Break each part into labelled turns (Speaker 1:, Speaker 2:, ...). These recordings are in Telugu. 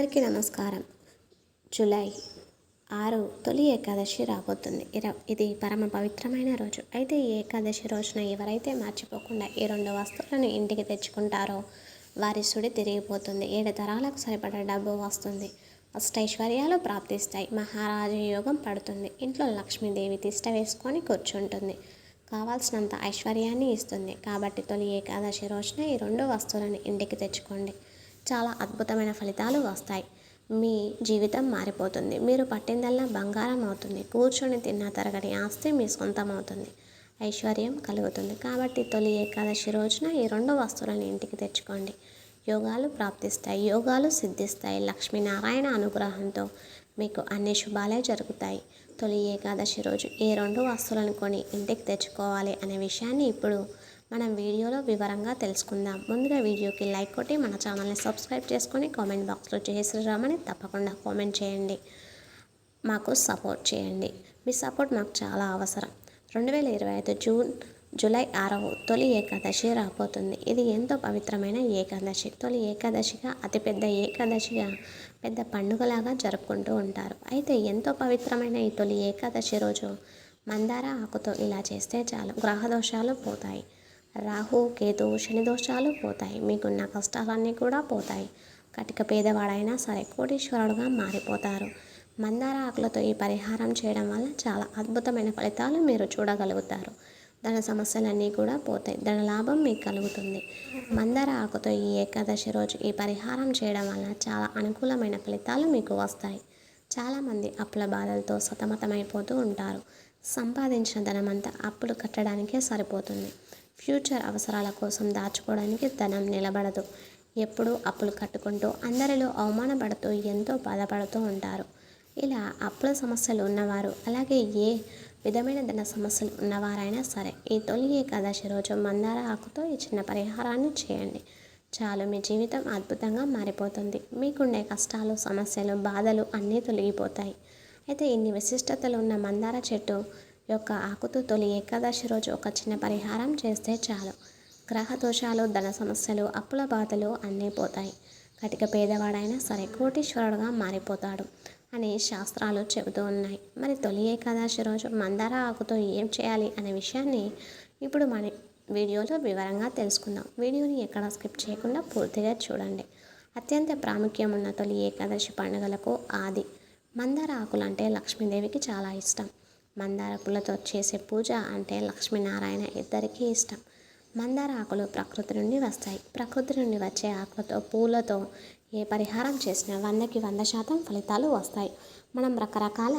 Speaker 1: అందరికీ నమస్కారం. జూలై ఆరు తొలి ఏకాదశి రాబోతుంది. ఇది పరమ పవిత్రమైన రోజు. అయితే ఈ ఏకాదశి రోజున ఎవరైతే మర్చిపోకుండా ఈ రెండు వస్తువులను ఇంటికి తెచ్చుకుంటారో వారి సుడి తిరిగిపోతుంది. ఏడు తరాలకు సరిపడా డబ్బు వస్తుంది. అష్టైశ్వర్యాలు ప్రాప్తిస్తాయి. మహారాజు యోగం పడుతుంది. ఇంట్లో లక్ష్మీదేవి తిష్ట వేసుకొని కూర్చుంటుంది. కావాల్సినంత ఐశ్వర్యాన్ని ఇస్తుంది. కాబట్టి తొలి ఏకాదశి రోజున ఈ రెండు వస్తువులను ఇంటికి తెచ్చుకోండి. చాలా అద్భుతమైన ఫలితాలు వస్తాయి. మీ జీవితం మారిపోతుంది. మీరు పట్టిందల్లా బంగారం అవుతుంది. కూర్చొని తిన్న తరగని ఆస్తి మీ సొంతం అవుతుంది. ఐశ్వర్యం కలుగుతుంది. కాబట్టి తొలి ఏకాదశి రోజున ఈ రెండు వస్తువులను ఇంటికి తెచ్చుకోండి. యోగాలు ప్రాప్తిస్తాయి. యోగాలు సిద్ధిస్తాయి. లక్ష్మీనారాయణ అనుగ్రహంతో మీకు అన్ని శుభాలే జరుగుతాయి. తొలి ఏకాదశి రోజు ఏ రెండు వస్తువులను కొని ఇంటికి తెచ్చుకోవాలి అనే విషయాన్ని ఇప్పుడు మనం వీడియోలో వివరంగా తెలుసుకుందాం. ముందుగా వీడియోకి లైక్ కొట్టి మన ఛానల్ని సబ్స్క్రైబ్ చేసుకొని కామెంట్ బాక్స్లో జయ శ్రీరామని తప్పకుండా కామెంట్ చేయండి. మాకు సపోర్ట్ చేయండి. మీ సపోర్ట్ మాకు చాలా అవసరం. రెండు వేల ఇరవై ఐదు జూన్ జూలై ఆరవ తొలి ఏకాదశి రాబోతుంది. ఇది ఎంతో పవిత్రమైన ఏకాదశి. తొలి ఏకాదశిగా అతిపెద్ద ఏకాదశిగా పెద్ద పండుగలాగా జరుపుకుంటూ ఉంటారు. అయితే ఎంతో పవిత్రమైన ఈ తొలి ఏకాదశి రోజు మందార ఆకుతో ఇలా చేస్తే చాలు. గ్రహ దోషాలు పోతాయి. రాహు కేతు శని దోషాలు పోతాయి. మీకున్న కష్టాలన్నీ కూడా పోతాయి. కటిక పేదవాడైనా సరే కోటీశ్వరుడుగా మారిపోతారు. మందార ఆకులతో ఈ పరిహారం చేయడం వల్ల చాలా అద్భుతమైన ఫలితాలు మీరు చూడగలుగుతారు. ధన సమస్యలన్నీ కూడా పోతాయి. ధన లాభం మీకు కలుగుతుంది. మందార ఆకుతో ఈ ఏకాదశి రోజు ఈ పరిహారం చేయడం వల్ల చాలా అనుకూలమైన ఫలితాలు మీకు వస్తాయి. చాలామంది అప్పుల బాధలతో సతమతమైపోతూ ఉంటారు. సంపాదించిన ధనమంతా అప్పులు కట్టడానికే సరిపోతుంది. ఫ్యూచర్ అవసరాల కోసం దాచుకోవడానికి ధనం నిలబడదు. ఎప్పుడూ అప్పులు కట్టుకుంటూ అందరిలో అవమానపడుతూ ఎంతో బాధపడుతూ ఉంటారు. ఇలా అప్పుల సమస్యలు ఉన్నవారు అలాగే ఏ విధమైన ధన సమస్యలు ఉన్నవారైనా సరే ఈ తొలి ఏకాదశి రోజు మందార ఆకుతో ఈ చిన్న పరిహారాన్ని చేయండి. చాలు మీ జీవితం అద్భుతంగా మారిపోతుంది. మీకుండే కష్టాలు సమస్యలు బాధలు అన్నీ తొలగిపోతాయి. అయితే ఇన్ని విశిష్టతలు ఉన్న మందార చెట్టు యొక్క ఆకుతో తొలి ఏకాదశి రోజు ఒక చిన్న పరిహారం చేస్తే చాలు. గ్రహ దోషాలు ధన సమస్యలు అప్పుల బాధలు అన్నీ పోతాయి. కటిక పేదవాడైనా సరే కోటీశ్వరుడుగా మారిపోతాడు అని శాస్త్రాలు చెబుతూ ఉన్నాయి. మరి తొలి ఏకాదశి రోజు మందార ఆకుతో ఏం చేయాలి అనే విషయాన్ని ఇప్పుడు మన వీడియోలో వివరంగా తెలుసుకుందాం. వీడియోని ఎక్కడ స్కిప్ చేయకుండా పూర్తిగా చూడండి. అత్యంత ప్రాముఖ్యం ఉన్న తొలి ఏకాదశి పండుగలకు ఆది. మందార ఆకులు అంటే లక్ష్మీదేవికి చాలా ఇష్టం. మందార పూలతో చేసే పూజ అంటే లక్ష్మీనారాయణ ఇద్దరికీ ఇష్టం. మందార ఆకులు ప్రకృతి నుండి వస్తాయి. ప్రకృతి నుండి వచ్చే ఆకులతో పూలతో ఏ పరిహారం చేసినా వందకి వంద శాతం ఫలితాలు వస్తాయి. మనం రకరకాల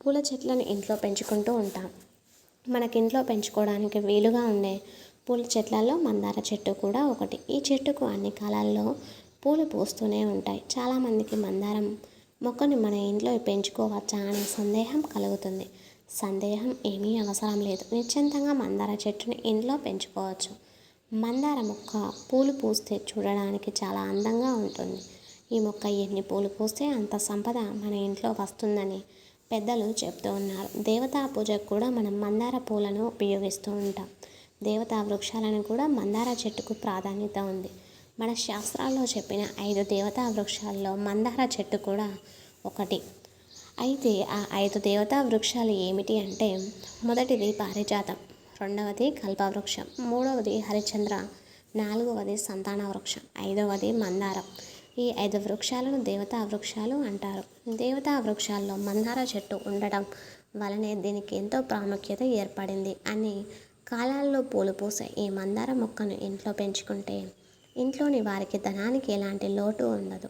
Speaker 1: పూల చెట్లను ఇంట్లో పెంచుకుంటూ ఉంటాం. మనకి ఇంట్లో పెంచుకోవడానికి వీలుగా ఉండే పూల చెట్లలో మందార చెట్టు కూడా ఒకటి. ఈ చెట్టుకు అన్ని కాలాల్లో పూలు పూస్తూనే ఉంటాయి. చాలామందికి మందారం మొక్కని మన ఇంట్లో పెంచుకోవచ్చా అనే సందేహం కలుగుతుంది. సందేహం ఏమీ అవసరం లేదు. నిశ్చింతంగా మందార చెట్టుని ఇంట్లో పెంచుకోవచ్చు. మందార మొక్క పూలు పూస్తే చూడడానికి చాలా అందంగా ఉంటుంది. ఈ మొక్క ఎన్ని పూలు పూస్తే అంత సంపద మన ఇంట్లో వస్తుందని పెద్దలు చెప్తూ ఉన్నారు. దేవతా పూజకు కూడా మనం మందార పూలను ఉపయోగిస్తూ ఉంటాం. దేవతా వృక్షాలను కూడా మందార చెట్టుకు ప్రాధాన్యత ఉంది. మన శాస్త్రాల్లో చెప్పిన ఐదు దేవతా వృక్షాల్లో మందార చెట్టు కూడా ఒకటి. అయితే ఆ ఐదు దేవతా వృక్షాలు ఏమిటి అంటే మొదటిది పారిజాతం రెండవది కల్పవృక్షం మూడవది హరిచంద్ర నాలుగవది సంతాన వృక్షం ఐదవది మందారం. ఈ ఐదు వృక్షాలను దేవతా వృక్షాలు అంటారు. దేవతా వృక్షాల్లో మందార చెట్టు ఉండడం వలనే దీనికి ఎంతో ప్రాముఖ్యత ఏర్పడింది అని కాలాల్లో పూలు పూసే ఈ మందార మొక్కను ఇంట్లో పెంచుకుంటే ఇంట్లోని వారికి ధనానికి ఎలాంటి లోటు ఉండదు.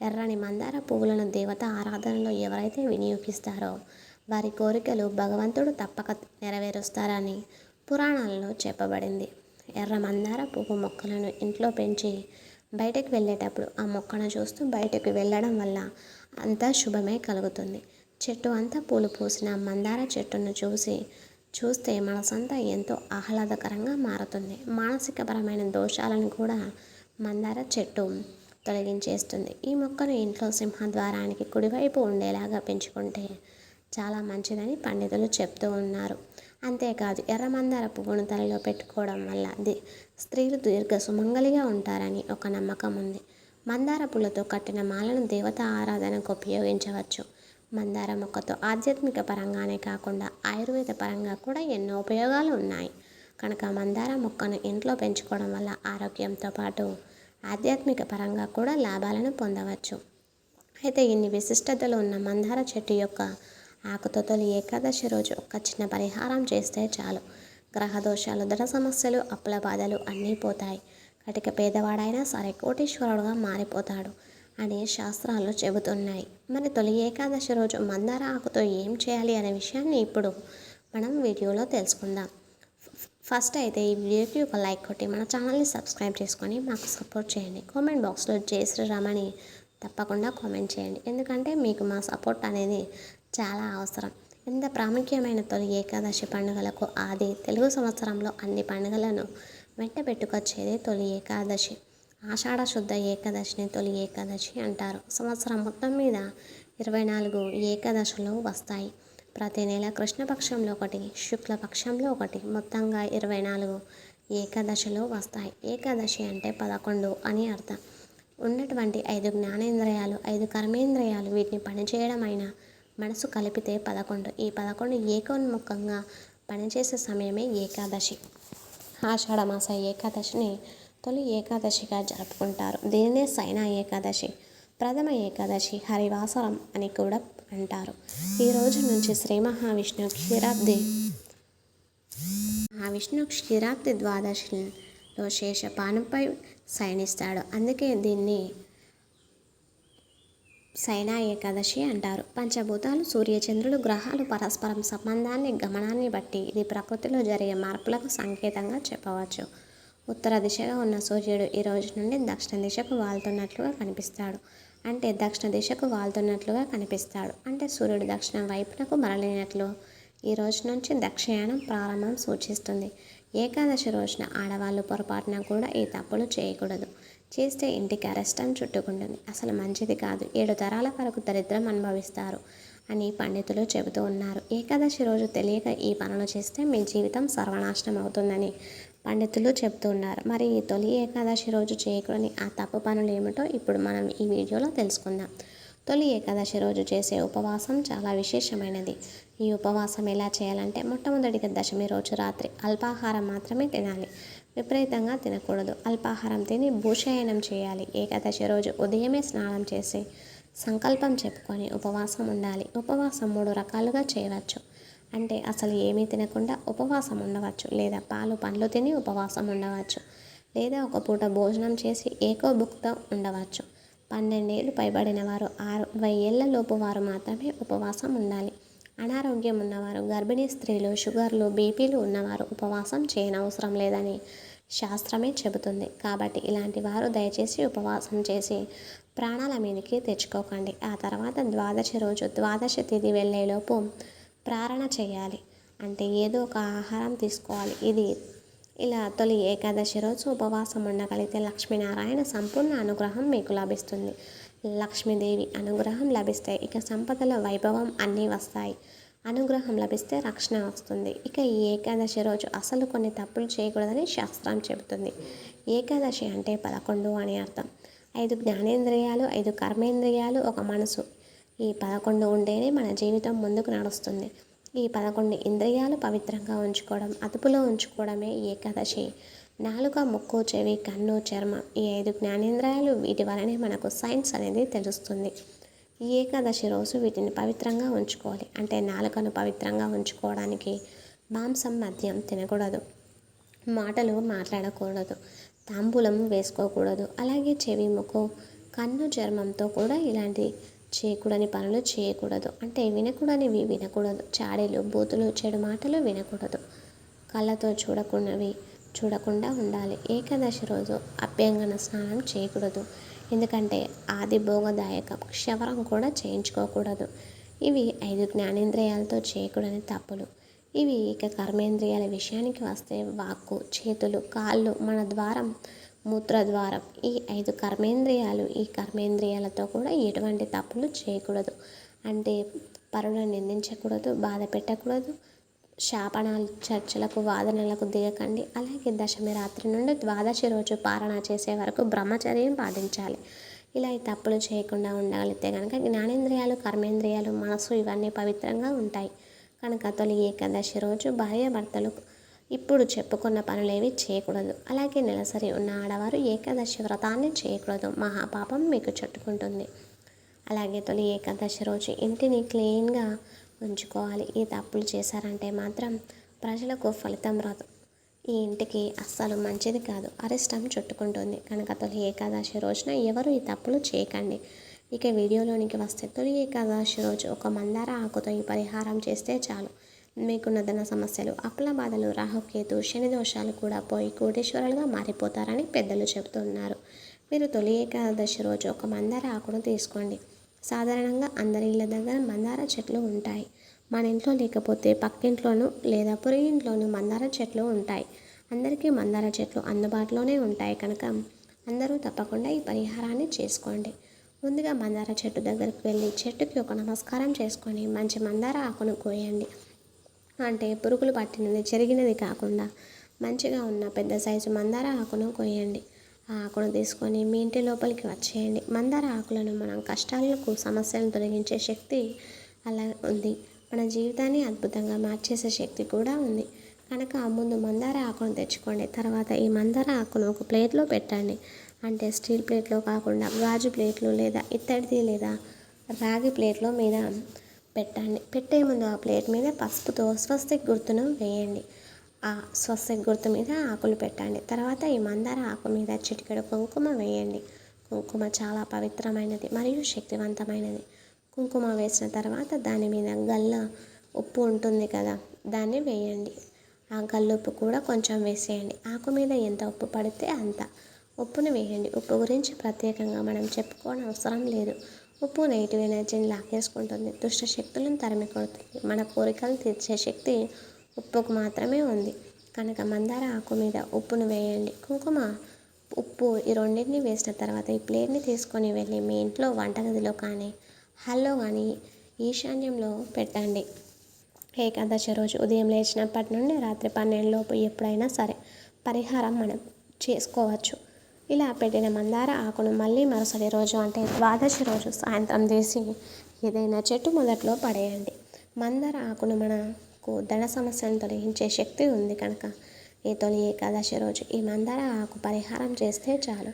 Speaker 1: ఎర్రని మందార పువ్వులను దేవత ఆరాధనలో ఎవరైతే వినియోగిస్తారో వారి కోరికలు భగవంతుడు తప్పక నెరవేరుస్తారని పురాణాలలో చెప్పబడింది. ఎర్ర మందార పువ్వు మొక్కలను ఇంట్లో పెంచి బయటకు వెళ్ళేటప్పుడు ఆ మొక్కను చూస్తూ బయటకు వెళ్ళడం వల్ల అంతా శుభమే కలుగుతుంది. చెట్టు అంతా పూలు పూసిన మందార చెట్టును చూసి చూస్తే మనసంతా ఎంతో ఆహ్లాదకరంగా మారుతుంది. మానసికపరమైన దోషాలను కూడా మందార చెట్టు తొలగించేస్తుంది. ఈ మొక్కను ఇంట్లో సింహద్వారానికి కుడివైపు ఉండేలాగా పెంచుకుంటే చాలా మంచిదని పండితులు చెప్తూ ఉన్నారు. అంతేకాదు ఎర్రమందార పువ్వును తలలో పెట్టుకోవడం వల్ల ది స్త్రీలు దీర్ఘ సుమంగలిగా ఉంటారని ఒక నమ్మకం ఉంది. మందార పూలతో కట్టిన మాలను దేవత ఆరాధనకు ఉపయోగించవచ్చు. మందార మొక్కతో ఆధ్యాత్మిక పరంగానే కాకుండా ఆయుర్వేద పరంగా కూడా ఎన్నో ఉపయోగాలు ఉన్నాయి. కనుక మందార మొక్కను ఇంట్లో పెంచుకోవడం వల్ల ఆరోగ్యంతో పాటు ఆధ్యాత్మిక పరంగా కూడా లాభాలను పొందవచ్చు. అయితే ఇన్ని విశిష్టతలు ఉన్న మందార చెట్టు యొక్క ఆకుతో తొలి ఏకాదశి రోజు ఒక చిన్న పరిహారం చేస్తే చాలు. గ్రహ దోషాలు దృఢ సమస్యలు అప్పుల బాధలు అన్నీ పోతాయి. కటిక పేదవాడైనా సరే కోటీశ్వరుడుగా మారిపోతాడు అని శాస్త్రాలు చెబుతున్నాయి. మరి తొలి ఏకాదశి రోజు మందార ఆకుతో ఏం చేయాలి అనే విషయాన్ని ఇప్పుడు మనం వీడియోలో తెలుసుకుందాం. ఫస్ట్ అయితే ఈ వీడియోకి ఒక లైక్ కొట్టి మన ఛానల్ని సబ్స్క్రైబ్ చేసుకొని మాకు సపోర్ట్ చేయండి. కామెంట్ బాక్స్లో జై శ్రీరామని తప్పకుండా కామెంట్ చేయండి. ఎందుకంటే మీకు మా సపోర్ట్ అనేది చాలా అవసరం. ఎంత ప్రాముఖ్యమైన తొలి ఏకాదశి పండుగలకు ఆది తెలుగు సంవత్సరంలో అన్ని పండుగలను వెంట పెట్టుకొచ్చేది తొలి ఏకాదశి. ఆషాఢ శుద్ధ ఏకాదశిని తొలి ఏకాదశి అంటారు. సంవత్సరం మొత్తం మీద ఇరవై నాలుగు ఏకాదశులు వస్తాయి. ప్రతి నెల కృష్ణపక్షంలో ఒకటి శుక్లపక్షంలో ఒకటి మొత్తంగా ఇరవై నాలుగు ఏకాదశిలో వస్తాయి. ఏకాదశి అంటే పదకొండు అని అర్థం. ఉన్నటువంటి ఐదు జ్ఞానేంద్రియాలు ఐదు కర్మేంద్రియాలు వీటిని పనిచేయడం మనసు కలిపితే పదకొండు. ఈ పదకొండు ఏకోన్ముఖంగా పనిచేసే సమయమే ఏకాదశి. ఆషాఢమాస ఏకాదశిని తొలి ఏకాదశిగా జరుపుకుంటారు. దీనినే సైనా ఏకాదశి. ప్రథమ ఏకాదశి హరివాసరం అని కూడా అంటారు. ఈ రోజు నుంచి శ్రీ మహావిష్ణు క్షీరాబ్ది మహావిష్ణు క్షీరాబ్ది ద్వాదశిలో శేషపానంపై శయనిస్తాడు. అందుకే దీన్ని సైనా ఏకాదశి అంటారు. పంచభూతాలు సూర్యచంద్రులు గ్రహాలు పరస్పరం సంబంధాన్ని గమనాన్ని బట్టి ఇది ప్రకృతిలో జరిగే మార్పులకు సంకేతంగా చెప్పవచ్చు. ఉత్తర దిశగా ఉన్న సూర్యుడు ఈ రోజు నుండి దక్షిణ దిశకు వాళ్తున్నట్లుగా కనిపిస్తాడు. అంటే దక్షిణ దిశకు వాళ్తున్నట్లుగా కనిపిస్తాడు. అంటే సూర్యుడు దక్షిణ వైపునకు మరలినట్లు. ఈ రోజు నుంచి దక్షయానం ప్రారంభం సూచిస్తుంది. ఏకాదశి రోజున ఆడవాళ్ళు పొరపాటున కూడా ఈ తప్పులు చేయకూడదు. చేస్తే ఇంటికి అరెస్టం చుట్టుకుంటుంది. అసలు మంచిది కాదు. ఏడు తరాల వరకు దరిద్రం అనుభవిస్తారు అని పండితులు చెబుతూ ఉన్నారు. ఏకాదశి రోజు తెలియక ఈ పనులు చేస్తే మీ జీవితం సర్వనాశనం అవుతుందని పండితులు చెప్తున్నారు ఉన్నారు. మరి ఈ తొలి ఏకాదశి రోజు చేయకూడని ఆ తప్పు పనులు ఏమిటో ఇప్పుడు మనం ఈ వీడియోలో తెలుసుకుందాం. తొలి ఏకాదశి రోజు చేసే ఉపవాసం చాలా విశేషమైనది. ఈ ఉపవాసం ఎలా చేయాలంటే మొట్టమొదటిగా దశమి రోజు రాత్రి అల్పాహారం మాత్రమే తినాలి. విపరీతంగా తినకూడదు. అల్పాహారం తిని భూషయనం చేయాలి. ఏకాదశి రోజు ఉదయమే స్నానం చేసి సంకల్పం చెప్పుకొని ఉపవాసం ఉండాలి. ఉపవాసం మూడు రకాలుగా చేయవచ్చు. అంటే అసలు ఏమీ తినకుండా ఉపవాసం ఉండవచ్చు. లేదా పాలు పండ్లు తిని ఉపవాసం ఉండవచ్చు. లేదా ఒక పూట భోజనం చేసి ఏకోభుక్త ఉండవచ్చు. పన్నెండేళ్ళు పైబడిన వారు అరవై ఏళ్ళ లోపు వారు మాత్రమే ఉపవాసం ఉండాలి. అనారోగ్యం ఉన్నవారు గర్భిణీ స్త్రీలు షుగర్లు బీపీలు ఉన్నవారు ఉపవాసం చేయనవసరం లేదని శాస్త్రమే చెబుతుంది. కాబట్టి ఇలాంటి వారు దయచేసి ఉపవాసం చేసి ప్రాణాల మీదకి తెచ్చుకోకండి. ఆ తర్వాత ద్వాదశి రోజు ద్వాదశి తిథి వెళ్ళేలోపు ప్రారణ చేయాలి. అంటే ఏదో ఒక ఆహారం తీసుకోవాలి. ఇది ఇలా తొలి ఏకాదశి రోజు ఉపవాసం ఉండగలిగితే లక్ష్మీనారాయణ సంపూర్ణ అనుగ్రహం మీకు లభిస్తుంది. లక్ష్మీదేవి అనుగ్రహం లభిస్తే ఇక సంపదల వైభవం అన్నీ వస్తాయి. అనుగ్రహం లభిస్తే రక్షణ వస్తుంది. ఇక ఈ ఏకాదశి రోజు అసలు కొన్ని తప్పులు చేయకూడదని శాస్త్రం చెబుతుంది. ఏకాదశి అంటే పదకొండు అని అర్థం. ఐదు జ్ఞానేంద్రియాలు ఐదు కర్మేంద్రియాలు ఒక మనసు. ఈ పదకొండు ఉంటేనే మన జీవితం ముందుకు నడుస్తుంది. ఈ పదకొండు ఇంద్రియాలు పవిత్రంగా ఉంచుకోవడం అదుపులో ఉంచుకోవడమే ఏకాదశి నాలుక ముక్కు చెవి కన్ను చర్మం ఈ ఐదు జ్ఞానేంద్రియాలు వీటి వలనే మనకు సైన్స్ అనేది తెలుస్తుంది. ఈ ఏకాదశి రోజు వీటిని పవిత్రంగా ఉంచుకోవాలి. అంటే నాలుకను పవిత్రంగా ఉంచుకోవడానికి మాంసం మద్యం తినకూడదు. మాటలు మాట్లాడకూడదు. తాంబూలం వేసుకోకూడదు. అలాగే చెవి ముక్కు కన్ను చర్మంతో కూడా ఇలాంటి చేయకూడని పనులు చేయకూడదు. అంటే వినకూడనివి వినకూడదు. చాడీలు బూతులు చెడు మాటలు వినకూడదు. కళ్ళతో చూడకున్నవి చూడకుండా ఉండాలి. ఏకాదశి రోజు అభ్యంగన స్నానం చేయకూడదు. ఎందుకంటే ఆది భోగదాయక. క్షవరం కూడా చేయించుకోకూడదు. ఇవి ఐదు జ్ఞానేంద్రియాలతో చేయకూడని తప్పులు. ఇవి ఇక కర్మేంద్రియాల విషయానికి వస్తే వాక్కు చేతులు కాళ్ళు మన ద్వారం మూత్రద్వారం ఈ ఐదు కర్మేంద్రియాలు ఈ కర్మేంద్రియాలతో కూడా ఎటువంటి తప్పులు చేయకూడదు. అంటే పరులను నిందించకూడదు బాధ పెట్టకూడదు శాపనాలు చర్చలకు వాదనలకు దిగకండి. అలాగే దశమి రాత్రి నుండి ద్వాదశి రోజు పారణ చేసే వరకు బ్రహ్మచర్యం పాటించాలి. ఇలా ఈ తప్పులు చేయకుండా ఉండగలిగితే కనుక జ్ఞానేంద్రియాలు కర్మేంద్రియాలు మనసు ఇవన్నీ పవిత్రంగా ఉంటాయి. కనుక తొలి ఏకాదశి రోజు భార్యాభర్తలు ఇప్పుడు చెప్పుకున్న పనులేవి చేయకూడదు. అలాగే నెలసరి ఉన్న ఆడవారు ఏకాదశి వ్రతాన్ని చేయకూడదు. మహాపాపం మీకు చుట్టుకుంటుంది. అలాగే తొలి ఏకాదశి రోజు ఇంటిని క్లీన్గా ఉంచుకోవాలి. ఈ తప్పులు చేశారంటే మాత్రం ప్రజలకు ఫలితం రాదు. ఈ ఇంటికి అస్సలు మంచిది కాదు. అరిష్టం చుట్టుకుంటుంది. కనుక తొలి ఏకాదశి రోజున ఎవరు ఈ తప్పులు చేయకండి. ఇక వీడియోలోనికి వస్తే తొలి ఏకాదశి రోజు ఒక మందార ఆకుతో ఈ పరిహారం చేస్తే చాలు. మీకున్న ధన సమస్యలు అప్పుల బాధలు రాహుకేతు శని దోషాలు కూడా పోయి కోటేశ్వరులుగా మారిపోతారని పెద్దలు చెబుతున్నారు. మీరు తొలి ఏకాదశి రోజు ఒక మందార ఆకును తీసుకోండి. సాధారణంగా అందరి ఇళ్ళ దగ్గర మందార చెట్లు ఉంటాయి. మన ఇంట్లో లేకపోతే పక్కింట్లోనూ లేదా పొరుగింట్లోనూ మందార చెట్లు ఉంటాయి. అందరికీ మందార చెట్లు అందుబాటులోనే ఉంటాయి కనుక అందరూ తప్పకుండా ఈ పరిహారాన్ని చేసుకోండి. ముందుగా మందార చెట్టు దగ్గరికి వెళ్ళి చెట్టుకి ఒక నమస్కారం చేసుకొని మంచి మందార ఆకును కోయండి. అంటే పురుగులు పట్టినది చెరిగినది కాకుండా మంచిగా ఉన్న పెద్ద సైజు మందార ఆకును కోయండి. ఆ ఆకును తీసుకొని మీ ఇంటి లోపలికి వచ్చేయండి. మందార ఆకులను మనం కష్టాలకు సమస్యలను తొలగించే శక్తి అలా ఉంది. మన జీవితాన్ని అద్భుతంగా మార్చేసే శక్తి కూడా ఉంది. కనుక ముందు మందార ఆకును తెచ్చుకోండి. తర్వాత ఈ మందార ఆకును ఒక ప్లేట్లో పెట్టండి. అంటే స్టీల్ ప్లేట్లో కాకుండా గాజు ప్లేట్లు లేదా ఇత్తడిది లేదా రాగి ప్లేట్లో మీద పెట్టండి. పెట్టే ముందు ఆ ప్లేట్ మీద పసుపుతో స్వస్తిక్ గుర్తును వేయండి. ఆ స్వస్తిక్ గుర్తు మీద ఆకులు పెట్టండి. తర్వాత ఈ మందార ఆకు మీద చిటికెడు కుంకుమ వేయండి. కుంకుమ చాలా పవిత్రమైనది మరియు శక్తివంతమైనది. కుంకుమ వేసిన తర్వాత దాని మీద గల్ల ఉప్పు ఉంటుంది కదా దాన్ని వేయండి. ఆ గల్లుప్పు కూడా కొంచెం వేసేయండి. ఆకు మీద ఎంత ఉప్పు పడితే అంత ఉప్పును వేయండి. ఉప్పు గురించి ప్రత్యేకంగా మనం చెప్పుకోవడం అవసరం లేదు. ఉప్పు నెగిటివ్ ఎనర్జీని లాగేసుకుంటుంది. దుష్ట శక్తులను తరిమి కొడుతుంది. మన కోరికలు తీర్చే శక్తి ఉప్పుకు మాత్రమే ఉంది. కనుక మందార ఆకు మీద ఉప్పును వేయండి. కుంకుమ ఉప్పు ఈ రెండింటిని వేసిన తర్వాత ఈ ప్లేట్ని తీసుకొని వెళ్ళి మీ ఇంట్లో వంటగదిలో కానీ హాల్లో కానీ ఈశాన్యంలో పెట్టండి. ఏకాదశి రోజు ఉదయం లేచినప్పటి నుండి రాత్రి పన్నెండులోపు ఎప్పుడైనా సరే పరిహారం మనం చేసుకోవచ్చు. ఇలా పెట్టిన మందార ఆకును మళ్ళీ మరుసటి రోజు అంటే ద్వాదశి రోజు సాయంత్రం తీసి ఏదైనా చెట్టు మొదట్లో పడేయండి. మందార ఆకును మనకు ధన సమస్యను తొలగించే శక్తి ఉంది కనుక ఈ తొలి ఏకాదశి రోజు ఈ మందార ఆకు పరిహారం చేస్తే చాలు.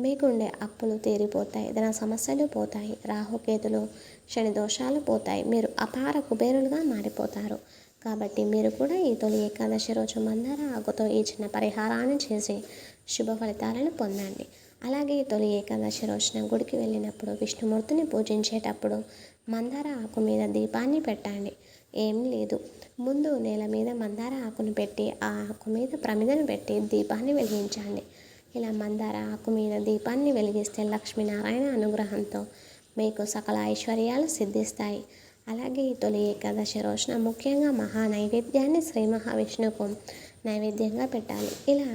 Speaker 1: మీకుండే అప్పులు తీరిపోతాయి ధన సమస్యలు పోతాయి రాహుకేతులు శని దోషాలు పోతాయి. మీరు అపార కుబేరులుగా మారిపోతారు. కాబట్టి మీరు కూడా ఈ తొలి ఏకాదశి రోజు మందార ఆకుతో ఈ చిన్న పరిహారాన్ని చేసి శుభ ఫలితాలను పొందండి. అలాగే తొలి ఏకాదశి రోజున గుడికి వెళ్ళినప్పుడు విష్ణుమూర్తిని పూజించేటప్పుడు మందార ఆకు మీద దీపాన్ని పెట్టండి. ఏం లేదు. ముందు నేల మీద మందార ఆకును పెట్టి ఆ ఆకు మీద ప్రమిదను పెట్టి దీపాన్ని వెలిగించండి. ఇలా మందార ఆకు మీద దీపాన్ని వెలిగిస్తే లక్ష్మీనారాయణ అనుగ్రహంతో మీకు సకల ఐశ్వర్యాలు సిద్ధిస్తాయి. అలాగే ఈ తొలి ఏకాదశి రోజున ముఖ్యంగా మహా నైవేద్యాన్ని శ్రీ మహావిష్ణువుకు నైవేద్యంగా పెట్టాలి. ఇలా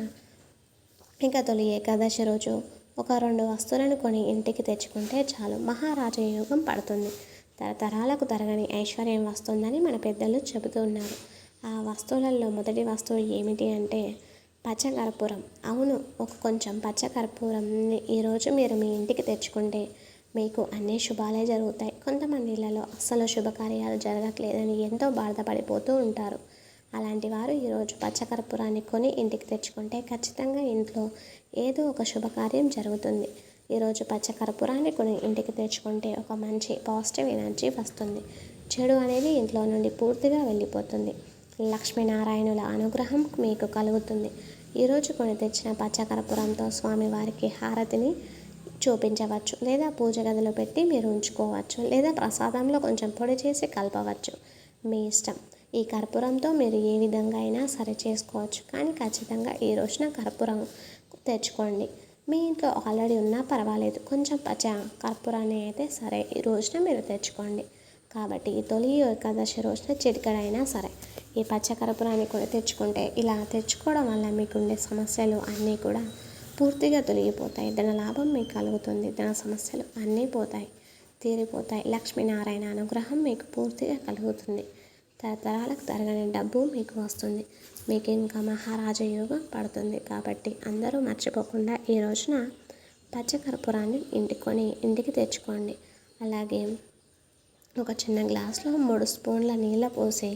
Speaker 1: ఇంకా తొలి ఏకాదశి రోజు ఒక రెండు వస్తువులను కొని ఇంటికి తెచ్చుకుంటే చాలు. మహారాజయోగం పడుతుంది. తరతరాలకు తరగని ఐశ్వర్యం వస్తుందని మన పెద్దలు చెబుతున్నారు ఆ వస్తువులలో మొదటి వస్తువు ఏమిటి అంటే పచ్చకర్పూరం. అవును ఒక కొంచెం పచ్చకర్పూరంని ఈరోజు మీరు మీ ఇంటికి తెచ్చుకుంటే మీకు అన్ని శుభాలే జరుగుతాయి. కొంతమంది ఇళ్ళలో అస్సలు శుభకార్యాలు జరగట్లేదని ఎంతో బాధపడిపోతూ ఉంటారు. అలాంటి వారు ఈరోజు పచ్చకర్పూరాన్ని కొని ఇంటికి తెచ్చుకుంటే ఖచ్చితంగా ఇంట్లో ఏదో ఒక శుభకార్యం జరుగుతుంది. ఈరోజు పచ్చకర్పూరాన్ని కొని ఇంటికి తెచ్చుకుంటే ఒక మంచి పాజిటివ్ ఎనర్జీ వస్తుంది. చెడు అనేది ఇంట్లో నుండి పూర్తిగా వెళ్ళిపోతుంది. లక్ష్మీనారాయణుల అనుగ్రహం మీకు కలుగుతుంది. ఈరోజు కొని తెచ్చిన పచ్చకర్పూరంతో స్వామివారికి హారతిని చూపించవచ్చు. లేదా పూజ గదిలో పెట్టి మీరు ఉంచుకోవచ్చు. లేదా ప్రసాదంలో కొంచెం పొడి చేసి కలపవచ్చు. మీ ఇష్టం. ఈ కర్పూరంతో మీరు ఏ విధంగా అయినా సరే చేసుకోవచ్చు. కానీ ఖచ్చితంగా ఈ రోజున కర్పూరం తెచ్చుకోండి. మీ ఇంట్లో ఆల్రెడీ ఉన్నా పర్వాలేదు. కొంచెం పచ్చ కర్పూరాన్ని అయితే సరే ఈ రోజున మీరు తెచ్చుకోండి. కాబట్టి ఈ తొలి ఏకాదశి రోజున చిటికడైనా సరే ఈ పచ్చ కర్పూరాన్ని కూడా తెచ్చుకుంటే ఇలా తెచ్చుకోవడం వల్ల మీకుండే సమస్యలు అన్నీ కూడా పూర్తిగా తొలగిపోతాయి. ధన లాభం మీకు కలుగుతుంది. ధన సమస్యలు అన్నీ పోతాయి తీరిపోతాయి. లక్ష్మీనారాయణ అనుగ్రహం మీకు పూర్తిగా కలుగుతుంది. తరతరాలకు తరగని డబ్బు మీకు వస్తుంది. మీకు ఇంకా మహారాజ యోగం పడుతుంది కాబట్టి అందరూ మర్చిపోకుండా ఈ రోజున పచ్చకర్పూరాన్ని ఇంటికొని ఇంటికి తెచ్చుకోండి. అలాగే ఒక చిన్న గ్లాస్లో మూడు స్పూన్ల నీళ్ళ పోసి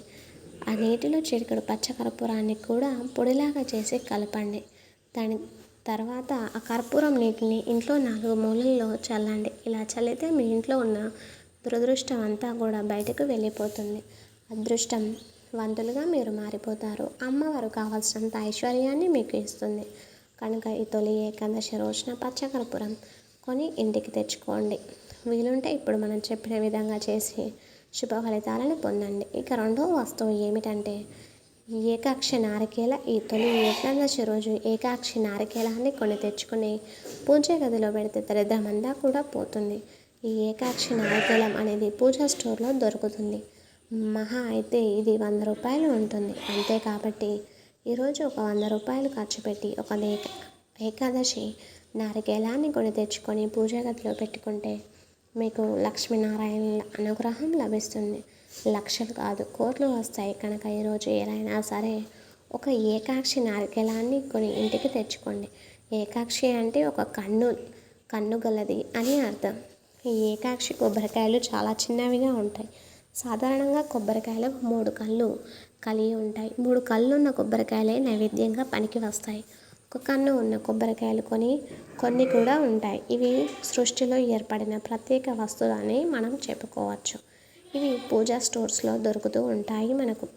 Speaker 1: ఆ నీటిలో చిటికెడు పచ్చకర్పూరాన్ని కూడా పొడిలాగా చేసి కలపండి. దాని తర్వాత ఆ కర్పూరం నీటిని ఇంట్లో నాలుగు మూలల్లో చల్లండి. ఇలా చల్లితే మీ ఇంట్లో ఉన్న దురదృష్టం అంతా కూడా బయటకు వెళ్ళిపోతుంది. అదృష్టం. వంతులుగా మీరు మారిపోతారు. అమ్మవారు కావాల్సినంత ఐశ్వర్యాన్ని మీకు ఇస్తుంది. కనుక ఈ తొలి ఏకాదశి రోజున పచ్చకర్పూరం కొని ఇంటికి తెచ్చుకోండి. వీలుంటే ఇప్పుడు మనం చెప్పిన విధంగా చేసి శుభ ఫలితాలను పొందండి. ఇక రెండో వస్తువు ఏమిటంటే ఏకాక్షి నారికేల ఈ తొలి ఏకాదశి రోజు ఏకాక్షి నారికేలాన్ని కొని తెచ్చుకుని పూజ గదిలో పెడితే దరిద్రమంతా కూడా పోతుంది. ఈ ఏకాక్షి నారికేలం అనేది పూజా స్టోర్లో దొరుకుతుంది. మహా అయితే ఇది వంద రూపాయలు ఉంటుంది. అంతే కాబట్టి ఈరోజు ఒక వంద రూపాయలు ఖర్చు పెట్టి ఒక ఏక ఏకాదశి నారికేలాన్ని కొని తెచ్చుకొని పూజా గదిలో పెట్టుకుంటే మీకు లక్ష్మీనారాయణ అనుగ్రహం లభిస్తుంది. లక్షలు కాదు కోట్లు వస్తాయి. కనుక ఈరోజు ఏదైనా సరే ఒక ఏకాక్షి నారికేలాన్ని కొని ఇంటికి తెచ్చుకోండి. ఏకాక్షి అంటే ఒక కన్ను కన్ను గలది అని అర్థం. ఈ ఏకాక్షి కొబ్బరికాయలు చాలా చిన్నవిగా ఉంటాయి. సాధారణంగా కొబ్బరికాయలు మూడు కళ్ళు కలిగి ఉంటాయి. మూడు కళ్ళు ఉన్న కొబ్బరికాయలే నైవేద్యంగా పనికి వస్తాయి. ఒక కన్ను ఉన్న కొబ్బరికాయలు కొని కొన్ని కూడా ఉంటాయి. ఇవి సృష్టిలో ఏర్పడిన ప్రత్యేక వస్తువులని మనం చెప్పుకోవచ్చు. ఇవి పూజా స్టోర్స్లో దొరుకుతూ ఉంటాయి మనకు.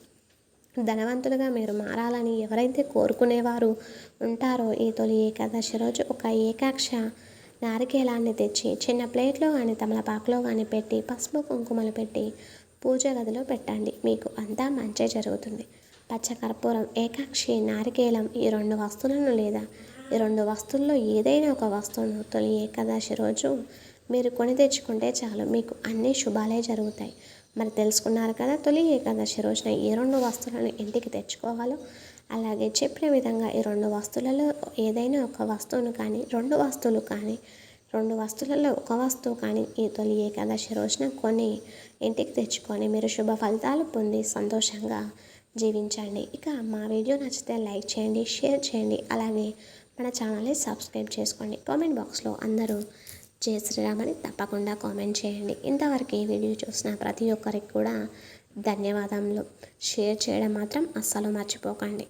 Speaker 1: ధనవంతులుగా మీరు మారాలని ఎవరైతే కోరుకునేవారు ఉంటారో ఈ తొలి ఏకాదశి రోజు ఒక ఏకాక్ష నారికేలాన్ని తెచ్చి చిన్న ప్లేట్లో కానీ తమలపాకులో కానీ పెట్టి పసుపు కుంకుమలు పెట్టి పూజ గదిలో పెట్టండి. మీకు అంతా మంచి జరుగుతుంది. పచ్చకర్పూరం ఏకాక్షి నారికేలం ఈ రెండు వస్తువులను లేదా? ఈ రెండు వస్తువుల్లో ఏదైనా ఒక వస్తువును తొలి ఏకాదశి రోజు మీరు కొని తెచ్చుకుంటే చాలు. మీకు అన్ని శుభాలే జరుగుతాయి. మరి తెలుసుకున్నారు కదా తొలి ఏకాదశి రోజున ఏ రెండు వస్తువులను ఇంటికి తెచ్చుకోవాలో? అలాగే చెప్పిన విధంగా ఈ రెండు వస్తువులలో ఏదైనా ఒక వస్తువును కానీ రెండు వస్తువులు కానీ రెండు వస్తువులలో ఒక వస్తువు కానీ ఈ తొలి ఏకాదశి రోజున కొని ఇంటికి తెచ్చుకొని మీరు శుభ ఫలితాలు పొంది సంతోషంగా జీవించండి. ఇక మా వీడియో నచ్చితే లైక్ చేయండి షేర్ చేయండి అలాగే మన ఛానల్ని సబ్స్క్రైబ్ చేసుకోండి. కామెంట్ బాక్స్లో అందరూ జయ శ్రీరామని తప్పకుండా కామెంట్ చేయండి. ఇంతవరకు ఈ వీడియో చూసిన ప్రతి ఒక్కరికి కూడా ధన్యవాదములు. షేర్ చేయడం మాత్రం అస్సలు మర్చిపోకండి.